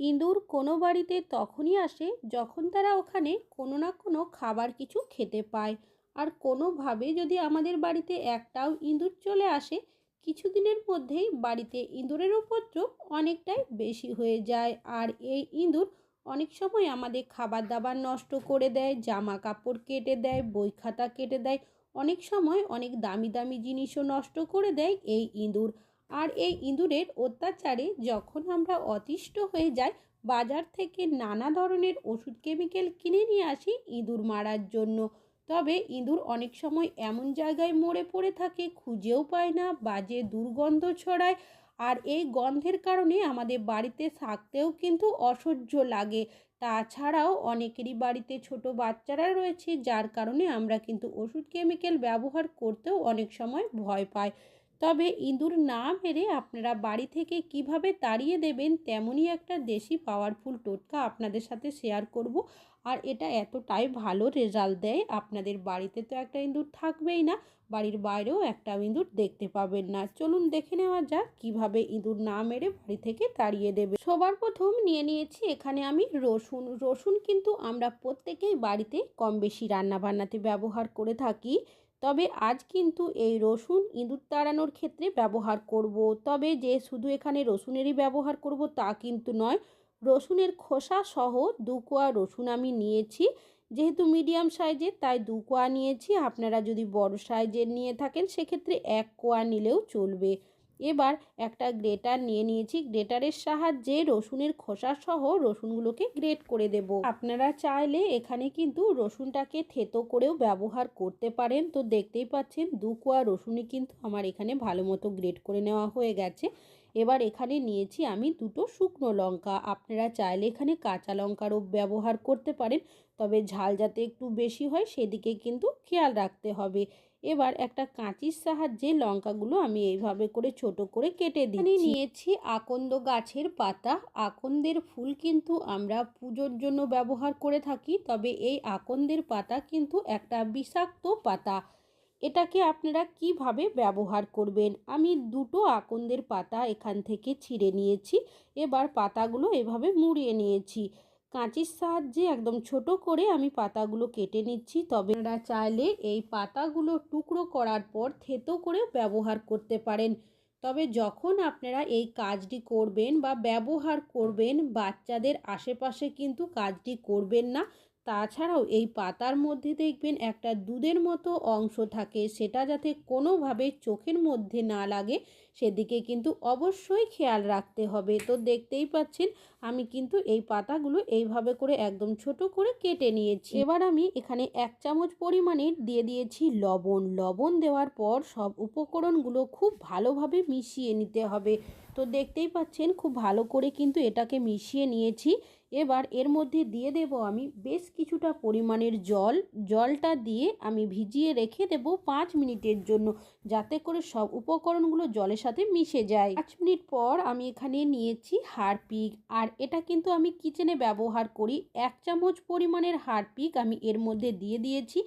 ইঁদুর কোনো বাড়িতে তখনই আসে যখন তারা ওখানে কোনো না কোনো খাবার কিছু খেতে পায়। আর কোনোভাবে যদি আমাদের বাড়িতে একটাও ইঁদুর চলে আসে, কিছুদিনের মধ্যেই বাড়িতে ইঁদুরের উপদ্রব অনেকটাই বেশি হয়ে যায়। আর এই ইঁদুর অনেক সময় আমাদের খাবার দাবার নষ্ট করে দেয় জামা কাপড় কেটে দেয় বই খাতা কেটে দেয়, অনেক সময় অনেক দামি দামি জিনিসও নষ্ট করে দেয় এই ইঁদুর। আর এই ইঁদুরের অত্যাচারে যখন আমরা অতিষ্ঠ হয়ে যাই, বাজার থেকে নানা ধরনের ওষুধ কেমিক্যাল কিনে নিয়ে আসি ইঁদুর মারার জন্য। তবে ইঁদুর অনেক সময় এমন জায়গায় মরে পড়ে থাকে, খুঁজেও পায় না, বাজে দুর্গন্ধ ছড়ায় আর এই গন্ধের কারণে আমাদের বাড়িতে থাকতেও কিন্তু অসহ্য লাগে। তাছাড়াও অনেকেরই বাড়িতে ছোট বাচ্চারা রয়েছে, যার কারণে আমরা কিন্তু ওষুধ কেমিক্যাল ব্যবহার করতেও অনেক সময় ভয় পাই। তবে ইঁদুর না মেরে আপনারা বাড়ি থেকে কীভাবে তাড়িয়ে দেবেন তেমনই একটা দেশি পাওয়ারফুল টোটকা আপনাদের সাথে শেয়ার করব। আর এটা এতটাই ভালো রেজাল্ট দেয়, আপনাদের বাড়িতে তো একটা ইঁদুর থাকবেই না, বাড়ির বাইরেও একটা ইঁদুর দেখতে পাবেন না। চলুন দেখে নেওয়া যাক কীভাবে ইঁদুর না মেরে বাড়ি থেকে তাড়িয়ে দেবে। সবার প্রথম নিয়ে নিয়েছি এখানে আমি রসুন। রসুন কিন্তু আমরা প্রত্যেকেই বাড়িতে কম বেশি রান্না বান্নাতে ব্যবহার করে থাকি। তবে আজ কিন্তু এই রসুন ইঁদুর তাড়ানোর ক্ষেত্রে ব্যবহার করব। তবে যে শুধু এখানে রসুনেরই ব্যবহার করব তা কিন্তু নয়, রসুনের খোসা সহ দু কোয়া রসুন আমি নিয়েছি। যেহেতু মিডিয়াম সাইজের, তাই দু কোয়া নিয়েছি। আপনারা যদি বড় সাইজের নিয়ে থাকেন, সেক্ষেত্রে এক কোয়া নিলেও চলবে। এবার একটা গ্রেটার নিয়ে নিয়েছি। গ্রেটারের সাহায্যে রসুনের খোসা সহ রসুনগুলোকে গ্রেট করে দেব। আপনারা চাইলে এখানে কিন্তু রসুনটাকে থেতো করেও ব্যবহার করতে পারেন। তো দেখতেই পাচ্ছেন, দু কোয়া রসুনই কিন্তু আমার এখানে ভালো মতো গ্রেট করে নেওয়া হয়ে গেছে। এবার এখানে নিয়েছি আমি দুটো শুকনো লঙ্কা। আপনারা চাইলে এখানে কাঁচা লঙ্কারও ব্যবহার করতে পারেন। তবে ঝাল যাতে একটু বেশি হয়, সেদিকে কিন্তু খেয়াল রাখতে হবে। এবার একটা কাঁচির সাহায্যে লঙ্কাগুলো আমি এইভাবে করে ছোট করে কেটে দিই নিয়েছি আকন্দ গাছের পাতা। আকন্দের ফুল কিন্তু আমরা পুজোর জন্য ব্যবহার করে থাকি, তবে এই আকন্দের পাতা কিন্তু একটা বিষাক্ত পাতা। এটাকে আপনারা কীভাবে ব্যবহার করবেন? আমি দুটো আকন্দের পাতা এখান থেকে ছিঁড়ে নিয়েছি। এবার পাতাগুলো এভাবে মুড়িয়ে নিয়েছি। কাঁচির সাহায্যে একদম ছোট করে আমি পাতাগুলো কেটে নিচ্ছি। তবে আপনারা চাইলে এই পাতাগুলো টুকরো করার পর থেতো করে ব্যবহার করতে পারেন। তবে যখন আপনারা এই কাজটি করবেন বা ব্যবহার করবেন, বাচ্চাদের আশেপাশে কিন্তু কাজটি করবেন না। তাছাড়াও এই পাতার মধ্যে দেখবেন একটা দুধের মতো অংশ থাকে, সেটা যাতে কোনোভাবে চোখের মধ্যে না লাগে, সেদিকে কিন্তু অবশ্যই খেয়াল রাখতে হবে। তো দেখতেই পাচ্ছেন, আমি কিন্তু এই পাতাগুলো এইভাবে করে একদম ছোট করে কেটে নিয়েছি। এবার আমি এখানে এক চামচ পরিমাণের দিয়ে দিয়েছি লবণ। লবণ দেওয়ার পর সব উপকরণগুলো খুব ভালোভাবে মিশিয়ে নিতে হবে। তো দেখতেই পাচ্ছেন, খুব ভালো করে কিন্তু এটাকে মিশিয়ে নিয়েছি। এবার এর মধ্যে দিয়ে দেব আমি বেশ কিছুটা পরিমাণের জল। জলটা দিয়ে আমি ভিজিয়ে রেখে দেব পাঁচ মিনিটের জন্য, যাতে করে সব উপকরণগুলো জলের সাথে মিশে যায়। পাঁচ মিনিট পর আমি এখানে নিয়েছি হারপিক, আর এটা কিন্তু আমি কিচেনে ব্যবহার করি। এক চামচ পরিমাণের হারপিক আমি এর মধ্যে দিয়ে দিয়েছি।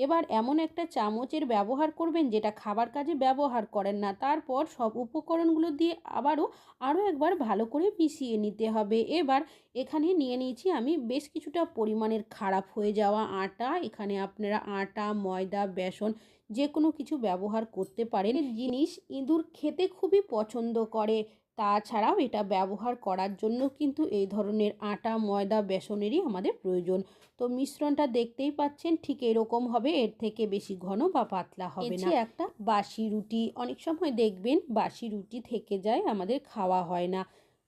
এবার এমন একটা চামচের ব্যবহার করবেন যেটা খাবার কাজে ব্যবহার করেন না। তারপর সব উপকরণগুলো দিয়ে আবারও আরও একবার ভালো করে মিশিয়ে নিতে হবে। এবার এখানে নিয়ে নিয়েছি আমি বেশ কিছুটা পরিমাণের খারাপ হয়ে যাওয়া আটা। এখানে আপনারা আটা ময়দা বেসন যে কোনো কিছু ব্যবহার করতে পারেন। জিনিস ইঁদুর খেতে খুবই পছন্দ করে। তাছাড়াও এটা ব্যবহার করার জন্য কিন্তু এই ধরনের আটা ময়দা বেসনেরই আমাদের প্রয়োজন। তো মিশ্রণটা দেখতেই পাচ্ছেন ঠিক এরকম হবে এর থেকে বেশি ঘন বা পাতলা হবে না। একটা বাসি রুটি অনেক সময় দেখবেন বাসি রুটি থেকে যায় আমাদের খাওয়া হয় না।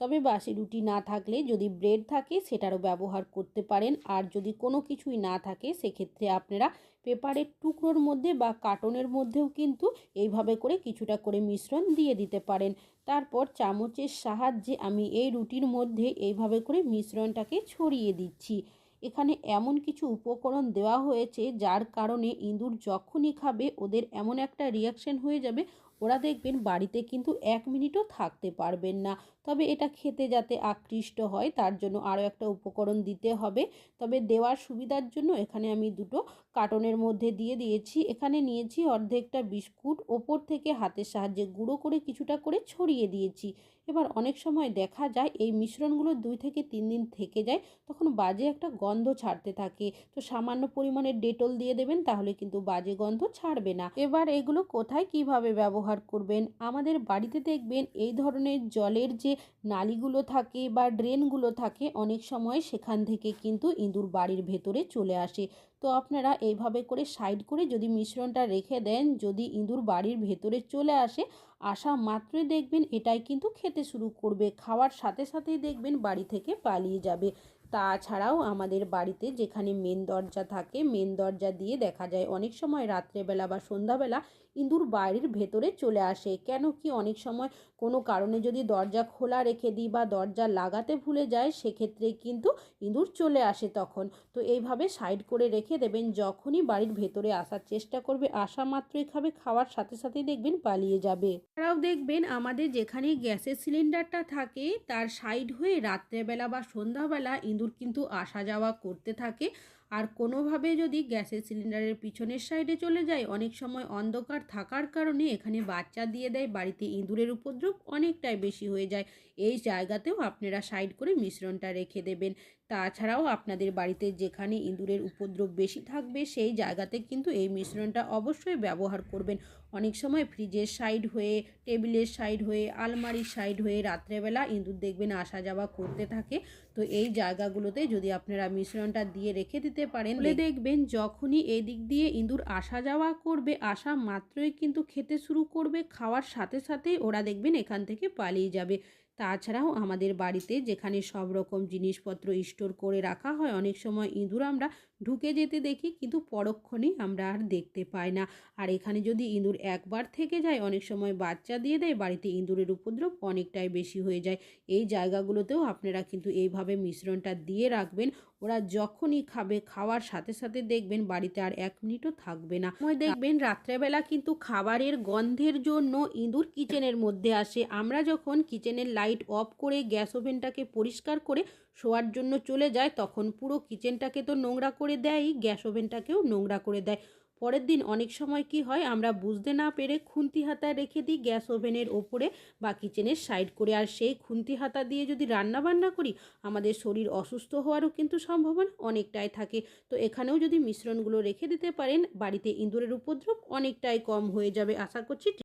তবে বাসি রুটি না থাকলে যদি ব্রেড থাকে, সেটারও ব্যবহার করতে পারেন। আর যদি কোনো কিছুই না থাকে, সেক্ষেত্রে আপনারা পেপারের টুকরোর মধ্যে বা কার্টনের মধ্যেও কিন্তু এইভাবে করে কিছুটা করে মিশ্রণ দিয়ে দিতে পারেন। তারপর চামচের সাহায্যে আমি এই রুটির মধ্যে এইভাবে করে মিশ্রণটাকে ছড়িয়ে দিচ্ছি। এখানে এমন কিছু উপকরণ দেওয়া হয়েছে, যার কারণে ইঁদুর যখনই খাবে, ওদের এমন একটা রিয়াকশন হয়ে যাবে ওরা দেখবেন বাড়িতে কিন্তু এক মিনিটও থাকতে পারবেন না। তবে এটা খেতে যাতে আকৃষ্ট হয়, তার জন্য আরও একটা উপকরণ দিতে হবে। তবে দেওয়ার সুবিধার জন্য এখানে আমি দুটো কার্টনের মধ্যে দিয়ে দিয়েছি। এখানে নিয়েছি অর্ধেকটা বিস্কুট, ওপর থেকে হাতের সাহায্যে গুঁড়ো করে কিছুটা করে ছড়িয়ে দিয়েছি। এবার অনেক সময় দেখা যায় এই মিশ্রণগুলো দুই থেকে তিন দিন থেকে যায়, তখন বাজে একটা গন্ধ ছাড়তে থাকে। তো সামান্য পরিমাণে ডেটল দিয়ে দেবেন, তাহলে কিন্তু বাজে গন্ধ ছাড়বে না। এবার এগুলো কোথায়, কীভাবে ব্যবহার করবেন। আমাদের বাড়িতে দেখবেন এই ধরনের জলের যে নালিগুলো থাকে বা ড্রেনগুলো থাকে, অনেক সময় সেখান থেকে কিন্তু ইঁদুর বাড়ির ভেতরে চলে আসে। তো আপনারা এইভাবে করে সাইড করে যদি মিশ্রণটা রেখে দেন, যদি ইঁদুর বাড়ির ভেতরে চলে আসে, আসা মাত্রই দেখবেন এটাই কিন্তু খেতে শুরু করবে। খাওয়ার সাথে সাথেই দেখবেন বাড়ি থেকে পালিয়ে যাবে। তাছাড়াও আমাদের বাড়িতে যেখানে মেন দরজা থাকে মেন দরজা দিয়ে দেখা যায় অনেক সময় রাত্রেবেলা বা সন্ধ্যাবেলা ইঁদুর বাড়ির ভেতরে চলে আসে। কেন কি অনেক সময় কোনো কারণে যদি দরজা খোলা রেখে দিই বা দরজা লাগাতে ভুলে যায় সেক্ষেত্রে কিন্তু ইঁদুর চলে আসে তখন। তো এইভাবে সাইড করে রেখে দেবেন, যখনই বাড়ির ভেতরে আসার চেষ্টা করবে, আসা মাত্রই খাবে, খাওয়ার সাথে সাথেই দেখবেন পালিয়ে যাবে। এছাড়াও দেখবেন আমাদের যেখানে গ্যাসের সিলিন্ডারটা থাকে, তার সাইড হয়ে রাত্রেবেলা বা সন্ধ্যাবেলা ইঁদুর কিন্তু আসা যাওয়া করতে থাকে। আর কোনোভাবে যদি গ্যাসের সিলিন্ডারের পিছনের সাইডে চলে যায়, অনেক সময় অন্ধকার থাকার কারণে এখানে বাচ্চা দিয়ে দেয়, বাড়িতে ইঁদুরের উপদ্রব অনেকটাই বেশি হয়ে যায়। এই জায়গাতেও আপনারা সাইড করে মিশ্রণটা রেখে দেবেন। তাছাড়াও আপনাদের বাড়িতে যেখানে ইঁদুরের উপদ্রব বেশি থাকবে, সেই জায়গাতে কিন্তু এই মিশ্রণটা অবশ্যই ব্যবহার করবেন। অনেক সময় ফ্রিজের সাইড হয়ে, টেবিলের সাইড হয়ে, আলমারির সাইড হয়ে রাত্রেবেলা ইঁদুর দেখবেন আসা যাওয়া করতে থাকে। তো এই জায়গাগুলোতে যদি আপনারা মিশ্রণটা দিয়ে রেখে দিতে পারেন বলে দেখবেন যখনই এদিক দিয়ে ইঁদুর আসা যাওয়া করবে আসা মাত্রই কিন্তু খেতে শুরু করবে খাওয়ার সাথে সাথেই ওরা দেখবেন এখান থেকে পালিয়ে যাবে। তাছাড়াও আমাদের বাড়িতে যেখানে সব রকম জিনিসপত্র স্টোর করে রাখা হয় অনেক সময় ইঁদুর আমরা ঢুকে যেতে দেখি কিন্তু পরক্ষণেই আমরা আর দেখতে পাই না। আর এখানে যদি ইঁদুর একবার থেকে যায়, অনেক সময় বাচ্চা দিয়ে দেয়, বাড়িতে ইঁদুরের উপদ্রব অনেকটাই বেশি হয়ে যায়। এই জায়গাগুলোতেও আপনারা কিন্তু এইভাবে মিশ্রণটা দিয়ে রাখবেন। ওরা যখনই খাবে, খাওয়ার সাথে সাথে দেখবেন বাড়িতে আর এক মিনিটও থাকবে না। দেখবেন রাত্রেবেলা কিন্তু খাবারের গন্ধের জন্য ইঁদুর কিচেনের মধ্যে আসে। আমরা যখন কিচেনের লাইট অফ করে, গ্যাস ওভেনটাকে পরিষ্কার করে শোয়ার জন্য চলে যায়, তখন পুরো কিচেনটাকে তো নোংরা করে দেয়ই, গ্যাস ওভেনটাকেও নোংরা করে দেয়। পরের দিন অনেক সময় কি হয়, আমরা বুঝতে না পেরে খুন্তি হাতায় রেখে দিই গ্যাস ওভেনের ওপরে বা কিচেনের সাইড করে। আর সেই খুন্তি হাতা দিয়ে যদি রান্না বান্না করি, আমাদের শরীর অসুস্থ হওয়ারও কিন্তু সম্ভাবনা অনেকটাই থাকে। তো এখানেও যদি মিশ্রণগুলো রেখে দিতে পারেন, বাড়িতে ইঁদুরের উপদ্রব অনেকটাই কম হয়ে যাবে। আশা করছি